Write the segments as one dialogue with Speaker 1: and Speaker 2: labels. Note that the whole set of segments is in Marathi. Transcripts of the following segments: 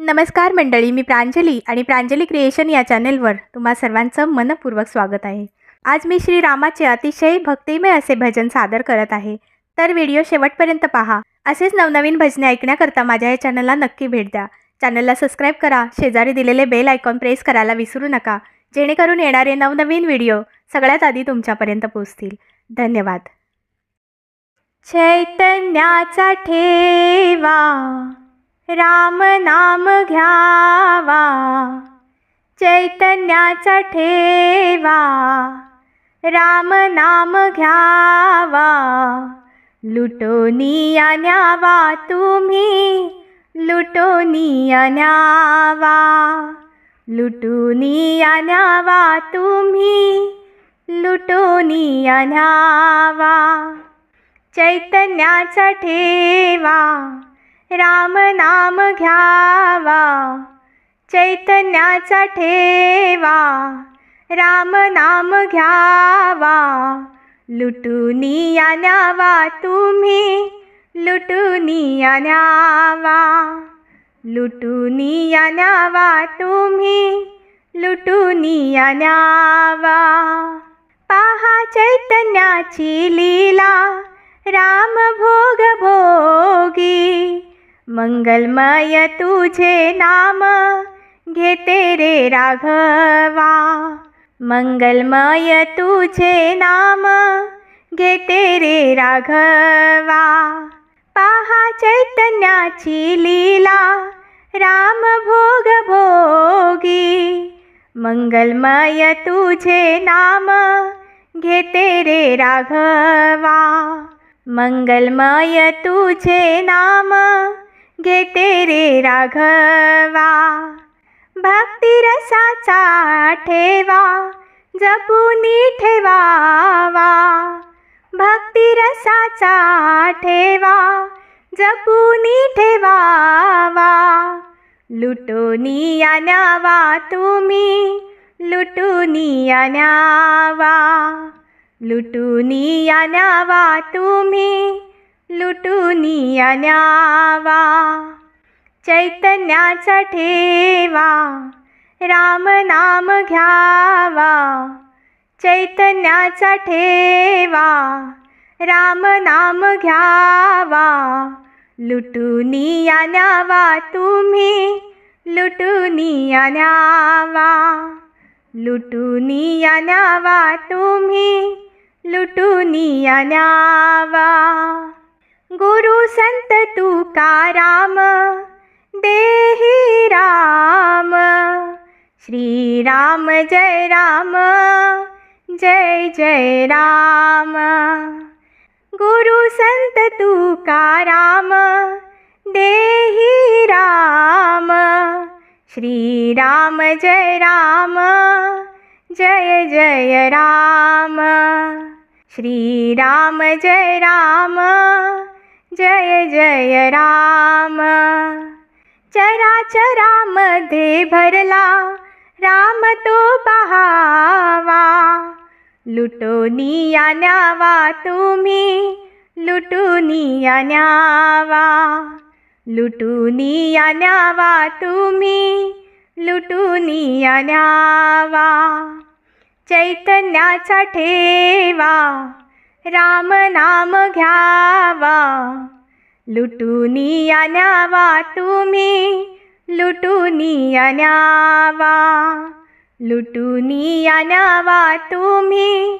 Speaker 1: नमस्कार मंडळी मी प्रांजली आणि प्रांजली क्रिएशन या चॅनेलवर तुम्हा सर्वांचं मनपूर्वक स्वागत आहे. आज मी श्रीरामाचे अतिशय भक्तिमय असे भजन सादर करत आहे. तर व्हिडिओ शेवटपर्यंत पहा. असेच नवनवीन भजने ऐकण्याकरता माझ्या या चॅनलला नक्की भेट द्या. चॅनलला सबस्क्राईब करा. शेजारी दिलेले बेल आयकॉन प्रेस करायला विसरू नका. जेणेकरून येणारे नवनवीन व्हिडिओ सगळ्यात आधी तुमच्यापर्यंत पोहोचतील. धन्यवाद. चैतन्याचा ठेवा राम नाम घ्यावा चैतन्याचा ठेवा. राम नाम घ्यावा लुटोनिया न्यावा तुम्ही लुटोनिया न्यावा लुटोनिया न्यावा तुम्ही लुटोनिया न्यावा चैतन्याचा ठेवा. राम नाम घ्यावा चैतन्याचा ठेवा. राम नाम घ्यावा लुटुनिया न्यावा तुम्ही लुटुनिया न्यावा लुटुनिया न्यावा तुम्ही लुटुनिया न्यावा पहा चैतन्याची लीला राम मंगलमय तुझे नाम घेते रे राघवा मंगलमय तुझे नाम घेते रे राघवा पहा चैतन्याची लीला राम भोग भोगी मंगलमय तुझे नाम घेते रे राघवा मंगलमय तुझे नाम घेते रे राघवा भक्तिरसाचा ठेवा जपुनी ठेवावा. भक्तिरसाचा ठेवा जपुनी ठेवावा. लुटोनी न्यावा तुम्ही लुटुनिया न्यावा लुटुनी न्यावा तुम्ही लुटुनिया न्यावा चैतन्याचा ठेवा राम नाम घ्यावा चैतन्याचा ठेवा राम नाम घ्यावा लुटुनिया न्यावा तुम्ही लुटुनिया न्यावा लुटुनिया न्यावा तुम्ही लुटुनिया न्यावा गुरु संत तुकाराम देही राम। श्रीराम जय राम। जय जय राम। गुरु संत तुकाराम देही राम। श्रीराम जय राम। जय जय राम। श्रीराम जय राम जय जय राम। चराचरामध्ये भरला राम तो पहावा लुटोनिया न्यावा तुम्ही लुटुनिया न्यावा लुटुनिया न्यावा तुम्ही लुटुनिया न्यावा चैतन्याचा ठेवा राम नाम घ्यावा. लुटुनिया न्यावा तुम्ही लुटुनिया न्यावा लुटुनिया न्यावा तुम्ही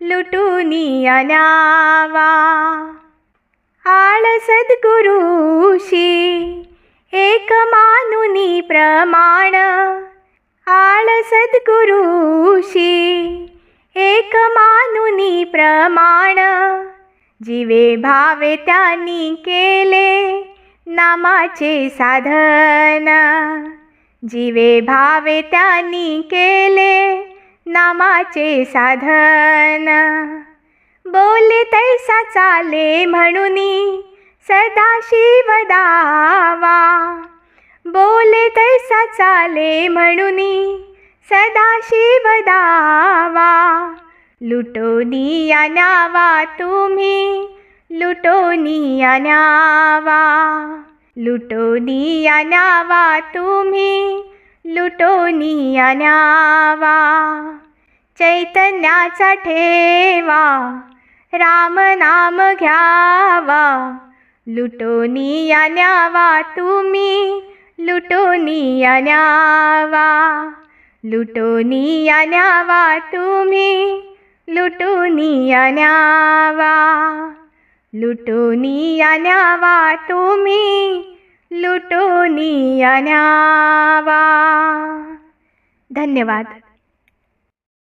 Speaker 1: लुटुनिया न्यावा आळ सद्गुरुशी एक मानुनी प्रमाण. आळ सद्गुरुशी एक प्रमाण. जीवे भावे त्यांनी केले नामाचे साधन. जीवे भावे त्यांनी केले नामाचे साधन. बोले तैसा चाले म्हणुनी सदा शिव दावा. बोले तैसा चाले म्हणुनी सदा शिव दावा. लुटोनिया न्यावा तुम्ही लुटोनिया न्यावा लुटोनिया न्यावा तुम्ही लुटोनिया न्यावा चैतन्याचा ठेवा राम नाम घ्यावा लुटोनिया न्यावा तुम्ही लुटोनिया न्यावा लुटोनिया न्यावा तुम्ही लुटोनिया न्यावा लुटोनिया न्यावा तुम्ही लुटोनिया न्यावा धन्यवाद.